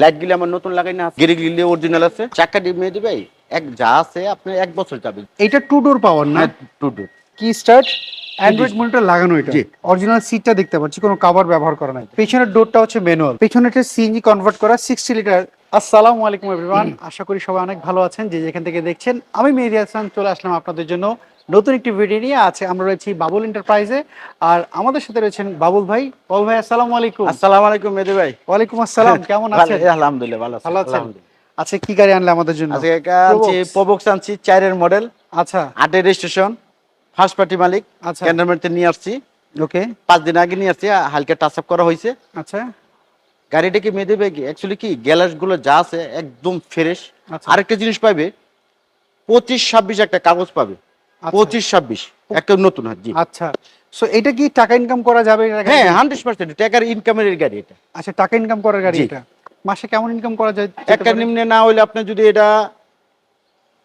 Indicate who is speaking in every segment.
Speaker 1: Light গিলে আমার নতুন লাগাই না গিরি গিলে অরিজিনাল আছে। চাকা দিয়ে মেয়ে দিবে? এক যা আছে আপনি এক বছর যাবে।
Speaker 2: এটা টু ডোর পাওয়ার না?
Speaker 1: টু ডোর
Speaker 2: কি স্টার্ট অ্যান্ড্রয়েড মনিটর লাগানো এটা।
Speaker 1: জি।
Speaker 2: অরিজিনাল সিটটা দেখতে পাচ্ছি কোনো কাভার ব্যবহার করা নাই। পেছনের ডোরটা হচ্ছে ম্যানুয়াল পেছনেটা সিএনজি কনভার্ট করা সিক্সটি লিটার আসসালামু আলাইকুম এভরিওয়ান। আশা করি সবাই অনেক ভালো আছেন। যে যেখান থেকে দেখছেন আমি মেহেদি হাসান চলে আসলাম আপনাদের জন্য নতুন একটি ভিডিও নিয়ে। আছে আমরা রয়েছি বাবুল এন্টারপ্রাইজে। আর আমাদের সাথে রয়েছেন বাবুল ভাই। বাবুল ভাই আসসালামু আলাইকুম।
Speaker 1: আসসালামু আলাইকুম মেদি ভাই।
Speaker 2: ওয়ালাইকুম আসসালাম কেমন আছেন?
Speaker 1: আলহামদুলিল্লাহ ভালো আছি,
Speaker 2: ভালো আছেন? আচ্ছা কি গাড়ি আনলে আমাদের জন্য?
Speaker 1: আজকে আনছি প্রবক্স আনছি চারের মডেল।
Speaker 2: আচ্ছা।
Speaker 1: আটের রেজিস্ট্রেশন ফার্স্ট পার্টি মালিক।
Speaker 2: আচ্ছা।
Speaker 1: ক্যান্ডারমেন্টে নিয়ে আসছি।
Speaker 2: ওকে
Speaker 1: পাঁচ দিন আগে নিয়ে আসছি হালকা টাচ আপ করা হয়েছে।
Speaker 2: আচ্ছা।
Speaker 1: গাড়িটা কি মেয়ে দেবে অ্যাকচুয়ালি কি গ্যালাসগুলো যা আছে একদম ফ্রেশ
Speaker 2: আচ্ছা।
Speaker 1: আরেকটা জিনিস পাবে পঁচিশ ছাব্বিশ একটা কাগজ পাবে।
Speaker 2: আচ্ছা।
Speaker 1: পঁচিশ ছাব্বিশ একটা নতুন হাত জি।
Speaker 2: আচ্ছা। সো এটা কি টাকা ইনকাম করা যাবে
Speaker 1: হ্যাঁ হান্ড্রেড পার্সেন্ট টাকার ইনকামের গাড়ি এটা।
Speaker 2: আচ্ছা টাকা ইনকাম করার গাড়ি এটা। মাসে কেমন ইনকাম করা যায়?
Speaker 1: একটা নিম্নে না হইলে আপনি যদি এটা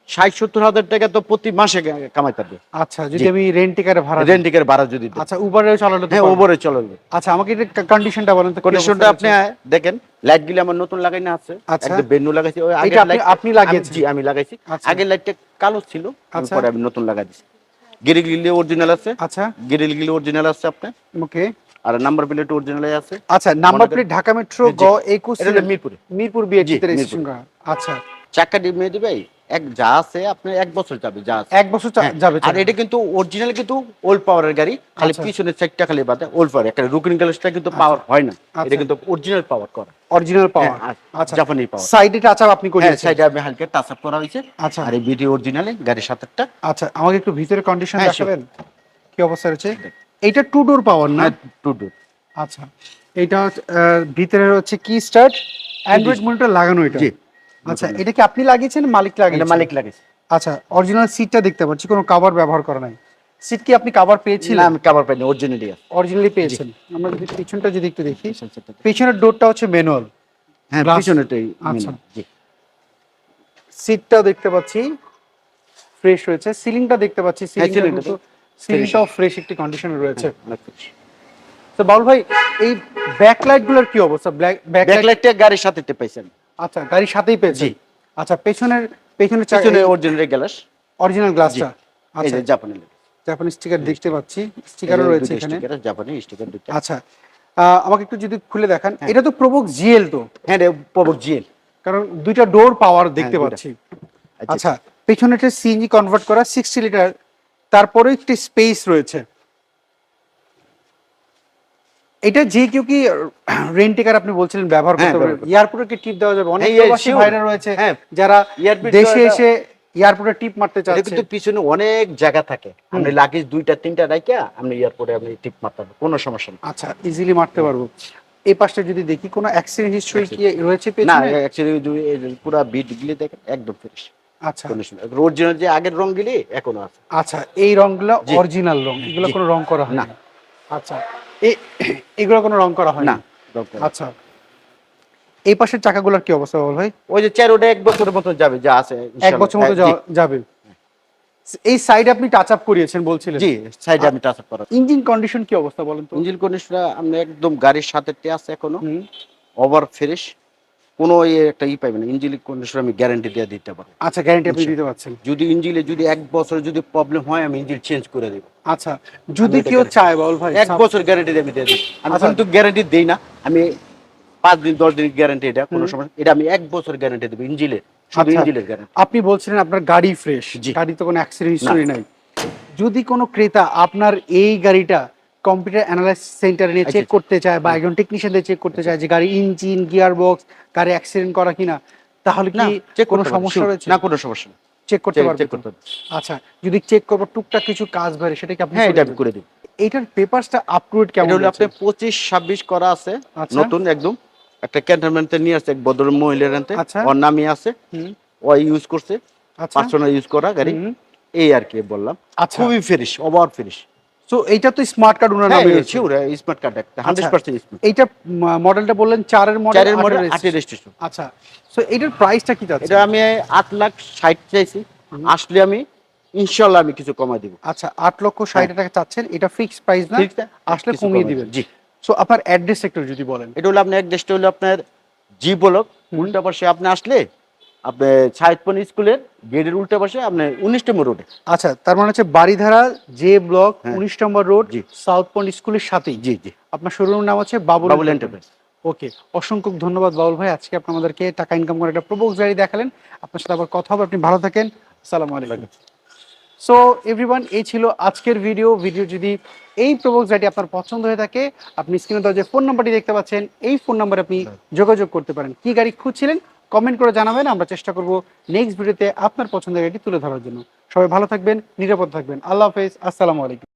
Speaker 1: ষাট সত্তর হাজার টাকা তো প্রতি মাসে কামাই পারবে
Speaker 2: আচ্ছা যদি আমি রেন্টিকারে ভাড়া।
Speaker 1: ভাড়া যদি
Speaker 2: আচ্ছা উবারে চালানো
Speaker 1: হ্যাঁ ওপরে চলে
Speaker 2: আচ্ছা আমাকে কন্ডিশনটা বলেন তো
Speaker 1: কন্ডিশনটা আপনি দেখেন লাইট গিলে আমার নতুন লাগাই না আছে।
Speaker 2: আচ্ছা।
Speaker 1: একটা বেনু লাগাইছি
Speaker 2: এটা আপনি-
Speaker 1: light-
Speaker 2: আপনি লাগিয়েছেন?
Speaker 1: আমি- জি আমি লাগাইছি।
Speaker 2: আচ্ছা।
Speaker 1: আগের লাইটটা কালো ছিল আমি
Speaker 2: আচ্ছা।
Speaker 1: আমি নতুন লাগাই দিছি। গিরিল গিলে অরিজিনাল আছে।
Speaker 2: আচ্ছা।
Speaker 1: গিরিল গিলে অরিজিনাল আছে আপনার।
Speaker 2: ওকে।
Speaker 1: আর নাম্বার প্লেট অরিজিনাল আছে।
Speaker 2: আচ্ছা নাম্বার প্লেট ঢাকা মেট্রো গ একুশ
Speaker 1: এটা হলো মিরপুরে।
Speaker 2: মিরপুর বিএ
Speaker 1: জি,
Speaker 2: রেজিস্ট্রেশন আচ্ছা।
Speaker 1: চাকা দিয়ে মেয়ে দিবে? এক যা আছে আপনার এক বছর যাবে যা আছে।
Speaker 2: এক বছর
Speaker 1: হ্যাঁ,
Speaker 2: যাবে
Speaker 1: আর এটা কিন্তু অরিজিনাল কিন্তু ওল্ড পাওয়ারের গাড়ি খালি
Speaker 2: আচ্ছা।
Speaker 1: পিছনের সাইডটা খালি বাদে ওল্ড পাওয়ার একটা রুকিং গ্যালাসটা কিন্তু পাওয়ার হয় না।
Speaker 2: আচ্ছা।
Speaker 1: এটা কিন্তু অরিজিনাল পাওয়ার করা।
Speaker 2: অরিজিনাল পাওয়ার
Speaker 1: হ্যাঁ,
Speaker 2: আচ্ছা।
Speaker 1: জাপানি পাওয়ার
Speaker 2: সাইডে টাচ আপ আপনি
Speaker 1: হ্যাঁ সাইডে আমি হালকা টাচ আপ করা হয়েছে।
Speaker 2: আচ্ছা।
Speaker 1: আর এই বিডি অরিজিনালে গাড়ির সাথেটা
Speaker 2: আচ্ছা আমাকে একটু ভিতরে কন্ডিশন
Speaker 1: হ্যাঁ,
Speaker 2: দেখাবেন? কি অবস্থা রয়েছে? এটা টু ডোর পাওয়ার না?
Speaker 1: টু টু
Speaker 2: আচ্ছা। এটা ভিতরে হচ্ছে কি স্টার্ট অ্যান্ড্রয়েড মনিটর লাগানো এটা।
Speaker 1: জি।
Speaker 2: আচ্ছা এটা কি আপনি লাগিয়েছেন? মালিক লাগিয়েছেন?
Speaker 1: মালিক লাগেছে
Speaker 2: আচ্ছা অরিজিনাল সিটটা দেখতে পাচ্ছি কোনো কভার ব্যবহার করা নাই। সিট কি আপনি কভার
Speaker 1: না
Speaker 2: পেয়েছিলেন
Speaker 1: আমি কাভার পাইনি অরিজিনালি
Speaker 2: অরিজিনালি পেয়েছেন। আমরা যদি পিছনটা যদি একটু দেখি পিছনের ডোরটা হচ্ছে ম্যানুয়াল
Speaker 1: হ্যাঁ পিছনেটাই
Speaker 2: আচ্ছা। সিটটা দেখতে পাচ্ছি ফ্রেশ রয়েছে। সিলিংটা দেখতে পাচ্ছি
Speaker 1: হ্যাঁ,
Speaker 2: সিলিংটা ফ্রেশ একটি কন্ডিশনে রয়েছে।
Speaker 1: অনেক fresh।
Speaker 2: তো বাউল ভাই এই ব্যাকলাইটগুলোর কি অবস্থা?
Speaker 1: ব্যাকলাইটটা গাড়ির সাথে তে পাইছেন
Speaker 2: আচ্ছা গাড়ির সাথেই পেয়েছি আচ্ছা পেছনের পেছনের
Speaker 1: পিছনে অরিজিনাল গ্যালাস
Speaker 2: অরিজিনাল গ্লাসটা আচ্ছা।
Speaker 1: জাপানি
Speaker 2: জাপানি স্টিকার দেখতে পাচ্ছি। স্টিকারও রয়েছে এখানে।
Speaker 1: জাপানি স্টিকার দুটো।
Speaker 2: আচ্ছা। আমাকে একটু যদি খুলে দেখান। এটা তো প্রবক জিএল তো?
Speaker 1: হ্যাঁ রে প্রবক জিএল
Speaker 2: কারণ দুইটা ডোর পাওয়ার দেখতে পাচ্ছি। আচ্ছা। পেছনেটা সিএনজি কনভার্ট করা সিক্সটি লিটার তারপরে একটি স্পেস রয়েছে। এটা যে কেউ কি রেন্টিকার আপনি বলছিলেন ব্যবহার
Speaker 1: হ্যাঁ,
Speaker 2: করতে পারবে এয়ারপোর্টে কি টিপ দেওয়া যাবে? অনেক
Speaker 1: হ্যাঁ,
Speaker 2: প্রবাসী ভাইরা রয়েছে
Speaker 1: হ্যাঁ।
Speaker 2: যারা দেশে এসে এয়ারপোর্টে টিপ মারতে চাচ্ছে।
Speaker 1: কিন্তু পিছনে অনেক জায়গা থাকে। আপনি লাগেজ দুইটা তিনটা রাইখা আপনি এয়ারপোর্টে আপনি টিপ মারতে পারবেন কোনো সমস্যা নেই।
Speaker 2: আচ্ছা ইজিলি মারতে পারব। এই পাশটা যদি দেখি কোনো অ্যাক্সিডেন্ট হিস্ট্রি কি রয়েছে
Speaker 1: না অ্যাকচুয়ালি পুরো বিট গিলে দেখেন একদম ফ্রেশ
Speaker 2: আচ্ছা।
Speaker 1: অরিজিনাল যে আগের রং গিলি এখনও আছে।
Speaker 2: আচ্ছা এই রংগুলো। অরিজিনাল রং এগুলো কোনো রং করা হয়
Speaker 1: না।
Speaker 2: আচ্ছা। এগুলো কোনো রং করা হয়
Speaker 1: না।
Speaker 2: আচ্ছা। এই পাশের চাকাগুলোর কি অবস্থা বল ভাই?
Speaker 1: ওই যে চার ওটা এক বছরের মতো যাবে যা আছে
Speaker 2: এক বছর মতো
Speaker 1: হ্যাঁ,
Speaker 2: যাবে। এই সাইডে আপনি টাচ আপ করিয়েছেন বলছিলেন।
Speaker 1: জি সাইড আমি টাচ আপ করা
Speaker 2: ইঞ্জিন কন্ডিশন কি অবস্থা বলেন তো?
Speaker 1: ইঞ্জিন কন্ডিশন আমরা একদম গাড়ির সাথে আছে
Speaker 2: এখনও।
Speaker 1: ওভার ফ্রেশ কোনো একটা ই পাইবে না ইঞ্জিন কন্ডিশন আমি গ্যারান্টি দিয়ে দিতে পারব।
Speaker 2: আচ্ছা গ্যারান্টি আপনি দিতে পারছেন।
Speaker 1: যদি ইঞ্জিনে যদি এক বছর যদি প্রবলেম হয় আমি ইঞ্জিন চেঞ্জ করে দেবো।
Speaker 2: আচ্ছা যদি কেউ চায় বল ভাই
Speaker 1: এক বছর গ্যারান্টি আমি দিয়ে দিই আমি
Speaker 2: আচ্ছা।
Speaker 1: কিন্তু গ্যারান্টি দেই না আমি পাঁচ দিন দশ দিন গ্যারান্টি এটা কোনো সমস্যা এটা আমি এক বছর গ্যারান্টি দেবো ইঞ্জিনের শুধু
Speaker 2: আচ্ছা।
Speaker 1: ইঞ্জিনের গ্যারান্টি
Speaker 2: আপনি বলছিলেন আপনার গাড়ি ফ্রেশ। গাড়ি তো কোনো অ্যাক্সিডেন্ট হিস্টরি নাই। যদি কোনো ক্রেতা আপনার এই গাড়িটা কম্পিউটার অ্যানালাইসিস সেন্টারে নিয়ে চেক
Speaker 1: আচ্ছা।
Speaker 2: করতে চায় বা একজন টেকনিশিয়ান দিয়ে চেক করতে চায় যে গাড়ি ইঞ্জিন গিয়ার বক্স গাড়ি অ্যাক্সিডেন্ট করা কিনা তাহলে কি কোনো সমস্যা রয়েছে?
Speaker 1: না কোনো সমস্যা
Speaker 2: চেক করতে পারবে আচ্ছা যদি চেক করব টুকটাক কিছু কাজ বেড়ে সেটা কি আপনি
Speaker 1: হ্যাঁ এটা আমি করে দিই
Speaker 2: এইটার পেপারসটা আপ টু কেমন
Speaker 1: হলো? আপনার পঁচিশ ছাব্বিশ করা আছে
Speaker 2: আচ্ছা।
Speaker 1: নতুন একদম। একটা ক্যান্টনমেন্টে নিয়ে আসছে এক ভদ্র মহিলার আনতে
Speaker 2: আচ্ছা।
Speaker 1: ওর নামই আছে।
Speaker 2: হুম,
Speaker 1: ও ইউজ করছে।
Speaker 2: আচ্ছা।
Speaker 1: পার্সোনাল ইউজ করা গাড়ি। এই আর কি বললাম।
Speaker 2: আচ্ছা।
Speaker 1: খুবই ফ্রেশ ওভার ফ্রেশ
Speaker 2: তো এইটা তো স্মার্ট কার্ড ওনার
Speaker 1: হ্যাঁ
Speaker 2: নামে রয়েছে।
Speaker 1: শিওর স্মার্ট কার্ড একটা হান্ড্রেড পার্সেন্ট স্মার্ট
Speaker 2: এইটা মডেলটা বললেন চারের মডেল
Speaker 1: চারের মডেল রেজিস্ট্রেশন
Speaker 2: আচ্ছা সো এটার প্রাইসটা কি যাচ্ছে?
Speaker 1: এটা আমি আট লাখ ষাট চাইছি। আসলে আমি ইনশাল্লাহ আমি কিছু কমাই দিব।
Speaker 2: আচ্ছা আট লক্ষ ষাট টাকা চাচ্ছেন এটা ফিক্স প্রাইস না? আসলে কমিয়ে দিবেন।
Speaker 1: জি।
Speaker 2: সো আপনার অ্যাড্রেস একটু যদি বলেন।
Speaker 1: এটা হলো আপনার অ্যাড্রেসটা হলো আপনার জি ব্লক উল্টা পাশে আপনি আসলে আপনি সাহিদপন স্কুলের গেটের উল্টা পাশে আপনি উনিশ নম্বর রোডে
Speaker 2: আচ্ছা তার মানে হচ্ছে বাড়িধারা যে ব্লক
Speaker 1: হ্যাঁ।
Speaker 2: উনিশ নম্বর রোড
Speaker 1: জি।
Speaker 2: সাউথ পয়েন্ট স্কুলের সাথেই।
Speaker 1: জি জি।
Speaker 2: আপনার শোরুমের নাম হচ্ছে বাবুল
Speaker 1: বাবুল
Speaker 2: এন্টারপ্রাইজ ওকে অসংখ্য ধন্যবাদ বাবুল ভাই। আজকে আপনি আমাদেরকে টাকা ইনকাম করে একটা প্রবোক গাড়ি দেখালেন। আপনার সাথে আবার কথা হবে। আপনি ভালো থাকেন। আসসালামু আলাইকুম। সো এভরিওয়ান এই ছিল আজকের ভিডিও ভিডিও যদি এই প্রবোক গাড়ি আপনার পছন্দ হয়ে থাকে আপনি স্ক্রিনে দেওয়া যে ফোন নাম্বারটি দেখতে পাচ্ছেন এই ফোন নাম্বারে আপনি যোগাযোগ করতে পারেন। কি গাড়ি খুঁজছিলেন? কমেন্ট করে জানাবেন, আমরা চেষ্টা করব নেক্সট ভিডিওতে আপনার পছন্দের এটি তুলে ধরার জন্য। সবাই ভালো থাকবেন, নিরাপদ থাকবেন। আল্লাহ হাফেজ, আসসালামু আলাইকুম।